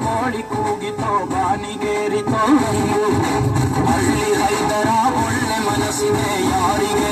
ಕೋಳಿ ಕೂಗಿತೋ ಬಾನಿಗೇರಿತೋ ಅಲ್ಲಿ ರೈತರ ಒಳ್ಳೆ ಮನಸ್ಸಿದೆ ಯಾರಿಗೆ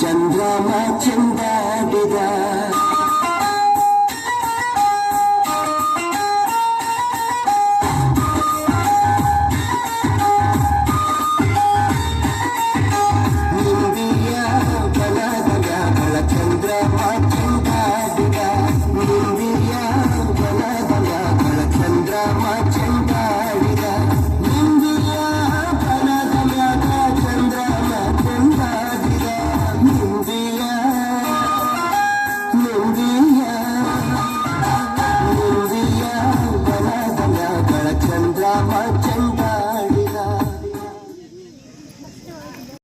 ಚಂದ್ರಮ ಚಂದಾಡಿದ.